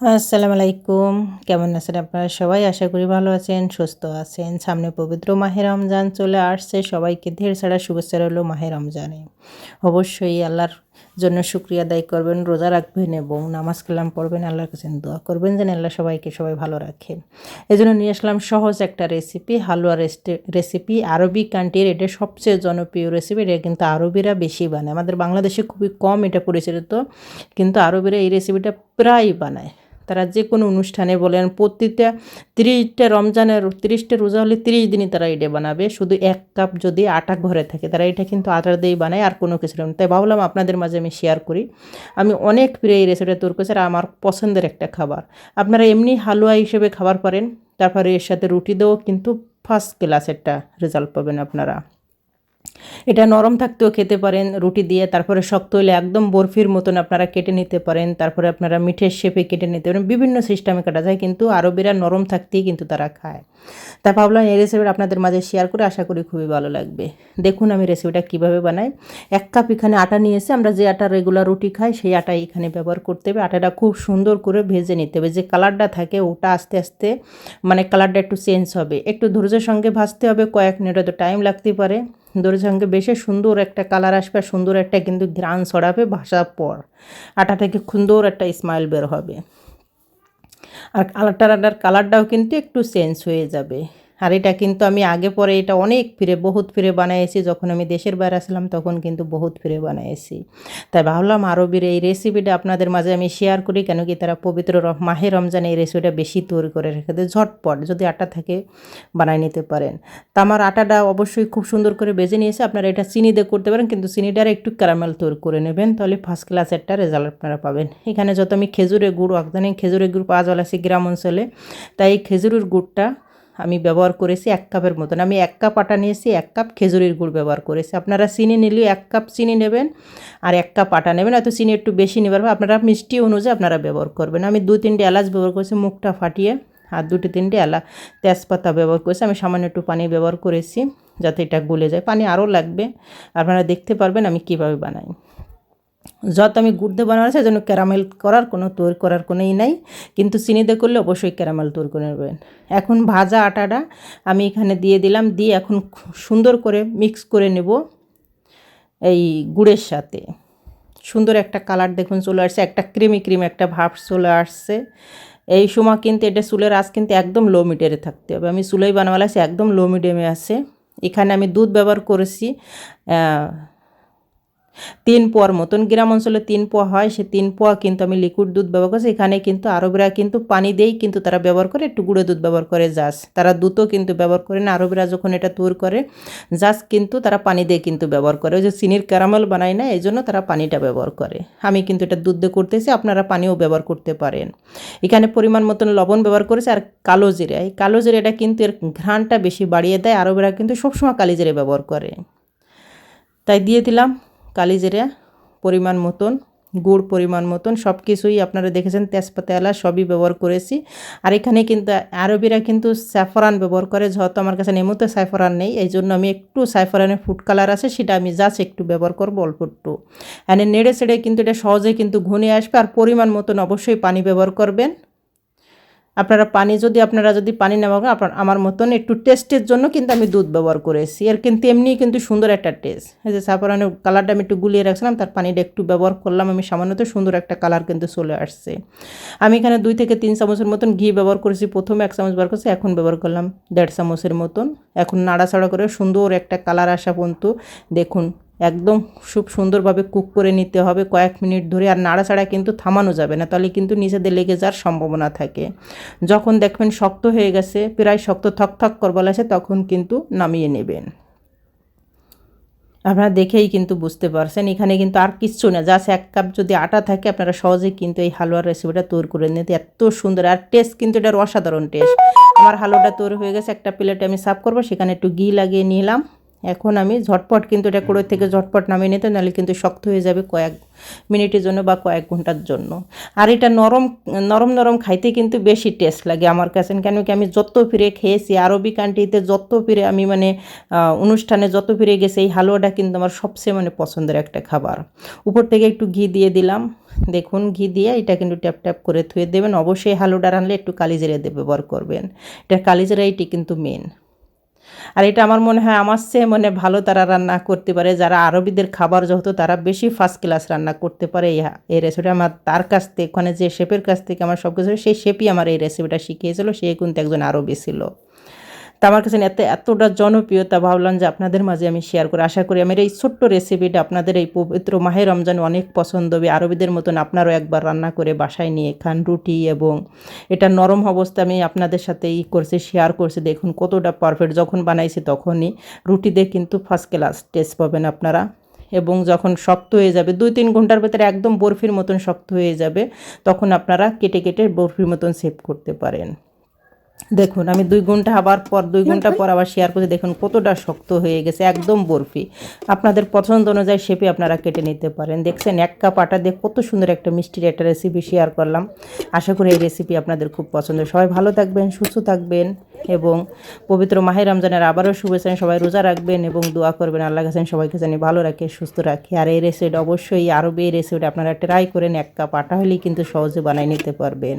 আসসালামু আলাইকুম কেমন আছেন আপনারা সবাই? আশা করি ভালো আছেন, সুস্থ আছেন। সামনে পবিত্র মাহে রমজান চলে আসছে। সবাইকে ধীর ছাড়া শুভেচ্ছা রইল মাহে রমজানে। অবশ্যই আল্লাহর জন্য শুক্রিয়া আদায় করবেন, রোজা রাখবেন এবং নামাজ কালাম পড়বেন। আল্লাহর কাছে দোয়া করবেন যেন আল্লাহ সবাইকে সবাই ভালো রাখেন এই জন্য নিয়ে আসলাম সহজ একটা রেসিপি হালুয়া রেসিপি আরবি কান্ট্রির এটা সবচেয়ে জনপ্রিয় রেসিপি এটা কিন্তু আরবিরা বেশি বানায়। আমাদের বাংলাদেশে খুবই কম এটা পরিচালিত কিন্তু আরবিরা এই রেসিপিটা প্রায় বানায়। তারা যে কোনো অনুষ্ঠানে বলেন প্রতিটা তিরিশটা রমজানের তিরিশটা রোজা হলে তিরিশ দিনই তারা এটা বানাবে। শুধু এক কাপ যদি আটা ঘরে থাকে, তারা এটা কিন্তু আটা দিয়েই বানায়, আর কোনো কিছু না তাই ভাবলাম আপনাদের মাঝে আমি শেয়ার করি। আমি অনেক প্রিয় এই রেসিপিটা তৈরি করেছি, আর আমার পছন্দের একটা খাবার। আপনারা এমনি হালুয়া হিসেবে খাবার পারেন, তারপরে এর সাথে রুটি দিয়েও কিন্তু ফার্স্ট ক্লাস একটা রেজাল্ট পাবেন আপনারা। এটা নরম থাকতেও খেতে পারেন, রুটি দিয়ে, তারপরে শক্ত হলে একদম বরফির মতন আপনারা কেটে নিতে পারেন, তারপরে আপনারা মিঠের শেপে কেটে নিতে পারেন। বিভিন্ন সিস্টেমে কাটা যায়, কিন্তু আরবিরা নরম থাকতেই কিন্তু তারা খায়। তা ভাবলাম এই রেসিপিটা আপনাদের মাঝে শেয়ার করে আশা করি খুবই ভালো লাগবে। দেখুন আমি রেসিপিটা কীভাবে বানাই। এক কাপ এখানে আটা নিয়েছে, আমরা যে আটা রেগুলার রুটি খাই, সেই আটা এখানে ব্যবহার করতে হবে। আটাটা খুব সুন্দর করে ভেজে নিতে হবে। যে কালারটা থাকে, ওটা আস্তে আস্তে মানে কালারটা একটু চেঞ্জ হবে। একটু ধৈর্যের সঙ্গে ভাজতে হবে, কয়েক মিনিট হয়তো টাইম লাগতে পারে। দড়ির সঙ্গে বেশি সুন্দর একটা কালার আসবে, সুন্দর একটা কিন্তু ঘ্রাণ ছড়াবে ভাসার পর। আটা থেকে সুন্দর একটা স্মাইল বের হবে। আর কালারটার আটার কালারটাও কিন্তু একটু চেঞ্জ হয়ে যাবে। আর এটা কিন্তু আমি আগে পরে এটা অনেক ফিরে, বহুত ফিরে বানিয়েছি যখন আমি দেশের বাইরে আসলাম, তখন কিন্তু বহুত ফিরে বানিয়েছি তাই ভাবলাম আরবির এই রেসিপিটা আপনাদের মাঝে আমি শেয়ার করি, কেন কি তারা পবিত্র মাহে রমজানে এই রেসিপিটা বেশি তৈরি করে রেখে দেয়। ঝটপট, যদি আটা থাকে বানাই নিতে পারেন। তা আমার আটাটা অবশ্যই খুব সুন্দর করে বেজে নিয়েছে। আপনারা এটা চিনি দিয়ে করতে পারেন, কিন্তু চিনিটার একটু ক্যারামেল তৈরি করে নেবেন, তাহলে ফার্স্ট ক্লাস একটা রেজাল্ট আপনারা পাবেন। এখানে যত আমি খেজুরের গুড় অকদানি খেজুরের গুড় পাওয়া যাচ্ছে গ্রাম অঞ্চলে। তাই এই খেজুরের গুড়টা আমি ব্যবহার করেছি এক কাপের মতন। আমি এক কাপ আটা নিয়েছি, এক কাপ খেজুরির গুড় ব্যবহার করেছি। আপনারা চিনি নিলেও এক কাপ চিনি নেবেন আর এক কাপ আটা নেবেন। হয়তো চিনি একটু বেশি নেবার আপনারা মিষ্টি অনুযায়ী আপনারা ব্যবহার করবেন। আমি দু তিনটে এলাচ ব্যবহার করেছি, মুখটা ফাটিয়ে আর দুটি তিনটে এলা তেজপাতা ব্যবহার করেছি। আমি সামান্য একটু পানি ব্যবহার করেছি যাতে এটা গলে যায়। পানি আরও লাগবে। আপনারা দেখতে পারবেন আমি কীভাবে বানাই। যত আমি গুড় দিয়ে বানানো যেন ক্যারামেল করার কোনো, তৈরি করার কোনোই নাই। কিন্তু চিনি দিয়ে করলে অবশ্যই ক্যারামেল তৈরি করে নেবেন। এখন ভাজা আটাটা আমি এখানে দিয়ে দিলাম, দিয়ে এখন সুন্দর করে মিক্স করে নেব এই গুড়ের সাথে। সুন্দর একটা কালার দেখুন চলে আসছে, একটা ক্রিমি ক্রিম একটা ভাব চলে আসছে। এই সময় কিন্তু এটা চুলের আজ কিন্তু একদম লো মিডিয়ামে থাকতে হবে। আমি চুলেই বানাবার একদম লো মিডিয়ামে আছে। এখানে আমি দুধ ব্যবহার করেছি তিন পোয়ার মতন গ্রাম অঞ্চলে তিন পোয়া হয়, সে তিন পোয়া কিন্তু আমি লিকুইড দুধ ব্যবহার করছি এখানে কিন্তু আরবরা কিন্তু পানি দিয়েই কিন্তু তারা ব্যবহার করে একটু গুঁড়ো দুধ ব্যবহার করে জাস। তারা দুধও কিন্তু ব্যবহার করে না, আরবরা যখন এটা তৈরি করে, জাস কিন্তু তারা পানি দিয়ে কিন্তু ব্যবহার করে। ওই যে চিনির ক্যারামেল বানায় না, এই জন্য তারা পানিটা ব্যবহার করে। আমি কিন্তু এটা দুধ দিয়ে করতেছি, আপনারা পানিও ব্যবহার করতে পারেন। এখানে পরিমাণ মতন লবণ ব্যবহার করেছে আর কালো জিরা। এই কালো জিরা এটা কিন্তু এর ঘ্রাণটা বেশি বাড়িয়ে দেয়, আরবরা কিন্তু সবসময় কালি জিরে ব্যবহার করে। তাই দিয়ে দিলাম। কালিজিরা পরিমাণ মতন, গুড় পরিমাণ মতন সব কিছুই আপনারা দেখেছেন, তেজপাতা, এলাচ সবই ব্যবহার করেছি। আর এখানে কিন্তু আরবিরা কিন্তু স্যাফরান ব্যবহার করে, যেহেতু আমার কাছে নেমতে সাইফরান নেই, এই জন্য আমি একটু সাইফরানের ফুড কালার আছে, সেটা আমি জাস্ট একটু ব্যবহার করব অল্প একটু। এনে নেড়ে সেড়ে কিন্তু এটা সহজে কিন্তু ঘুনে আসবে, আর পরিমাণ মতন অবশ্যই পানি ব্যবহার করবেন। আপনারা পানি যদি আপনারা যদি পানি নেওয়া আপনার আমার মতন একটু টেস্টের জন্য কিন্তু আমি দুধ ব্যবহার করেছি। এর কিন্তু এমনি কিন্তু সুন্দর একটা টেস্ট এই যে সাফরানের কালারটা আমি একটু গুলিয়ে রাখছিলাম, তার পানিটা একটু ব্যবহার করলাম আমি, সামান্যত সুন্দর একটা কালার কিন্তু চলে আসছে। আমি এখানে দুই থেকে তিন চামচের মতন ঘি ব্যবহার করেছি, প্রথমে এক চামচ ব্যবহার করছি, এখন ব্যবহার করলাম দেড় চামচের মতন। এখন নাড়াচাড়া করে সুন্দর একটা কালার আসা পর্যন্ত দেখুন। একদম খুব সুন্দরভাবে কুক করে নিতে হবে কয়েক মিনিট ধরে। আর নাড়াচাড়া কিন্তু থামানো যাবে না, তাহলে কিন্তু নিচেদের লেগে যাওয়ার সম্ভাবনা থাকে। যখন দেখবেন শক্ত হয়ে গেছে, প্রায় শক্ত থক থক করবল আছে, তখন কিন্তু নামিয়ে নেবেন। আপনারা দেখেই কিন্তু বুঝতে পারছেন, এখানে কিন্তু আর কিচ্ছু না, জাস্ট এক কাপ যদি আটা থাকে, আপনারা সহজেই কিন্তু এই হালুয়ার রেসিপিটা তৈরি করে নিতে, এত সুন্দর। আর টেস্ট কিন্তু এটার অসাধারণ টেস্ট আমার হালুয়াটা তৈরি হয়ে গেছে, একটা প্লেটে আমি সার্ভ করব, সেখানে একটু ঘি লাগিয়ে নিলাম। এখন আমি ঝটপট কিন্তু এটা কুড়ো থেকে ঝটপট নামিয়ে নিতে নাহলে কিন্তু শক্ত হয়ে যাবে কয়েক মিনিটের জন্য বা কয়েক ঘণ্টার জন্য। আর এটা নরম নরম নরম খাইতে কিন্তু বেশি টেস্ট লাগে আমার কাছে। কেন কি আমি যত ফিরে খেয়েছি আরবি কান্ট্রিতে যত ফিরে আমি মানে অনুষ্ঠানে যত ফিরে গেছি এই হালুয়াটা কিন্তু আমার সবচেয়ে মানে পছন্দের একটা খাবার। উপর থেকে একটু ঘি দিয়ে দিলাম। দেখুন ঘি দিয়ে এটা কিন্তু ট্যাপ ট্যাপ করে ধুয়ে দেবেন। অবশ্যই হালুয়াটা রানলে একটু কালিজিরা দিয়ে ব্যবহার করবেন। এটা কালিজিরা এটি কিন্তু মেন আর এটা আমার মনে হয় আমার চেয়ে মনে ভালো তারা রান্না করতে পারে, যারা আরবিদের খাবার যেহেতু তারা বেশি ফার্স্ট ক্লাস রান্না করতে পারে। এই রেসিপিটা আমার তার কাছ থেকে, ওখানে যে শেপের কাছ থেকে আমার সব কিছু সেই শেপই আমার এই রেসিপিটা শিখিয়েছিল, সে কিন্তু একজন আরবি ছিল। তা আমার কাছে এত, এতটা জনপ্রিয়তা ভাবলাম যে আপনাদের মাঝে আমি শেয়ার করি। আশা করি আমার এই ছোট্ট রেসিপিটা আপনাদের এই পবিত্র মাহে রমজান অনেক পছন্দ হবে। আরবিদের মতন আপনারাও একবার রান্না করে বাসায় নিয়ে খান রুটি এবং এটা নরম অবস্থা আমি আপনাদের সাথে ই করছি শেয়ার করছি। দেখুন কতটা পারফেক্ট যখন বানাইছি তখনই রুটিতে কিন্তু ফার্স্ট ক্লাস টেস্ট পাবেন আপনারা এবং যখন শক্ত হয়ে যাবে, দুই তিন ঘণ্টার ভেতরে একদম বরফির মতন শক্ত হয়ে যাবে, তখন আপনারা কেটে কেটে বরফির মতন সেভ করতে পারেন। দেখুন আমি দুই ঘণ্টা আবার পর দুই ঘণ্টা পর? আবার শেয়ার করছি। দেখুন কতটা শক্ত হয়ে গেছে একদম বরফি। আপনাদের পছন্দ অনুযায়ী শেপে আপনারা কেটে নিতে পারেন। দেখছেন এক কাপ আটা দিয়ে কত সুন্দর একটা মিষ্টির একটা রেসিপি শেয়ার করলাম। আশা করি এই রেসিপি আপনাদের খুব পছন্দ। সবাই ভালো থাকবেন সুস্থ থাকবেন এবং পবিত্র মাহের রমজানের আবারও শুভেচ্ছা সবাই রোজা রাখবেন এবং দোয়া করবেন। আল্লাহ কাছেন সবাইকে জানি ভালো রাখে সুস্থ রাখে। আর এই রেসিপিটা অবশ্যই আরও এই রেসিপিটা আপনারা ট্রাই করেন। এক কাপ আটা হলেই কিন্তু সহজে বানিয়ে নিতে পারবেন।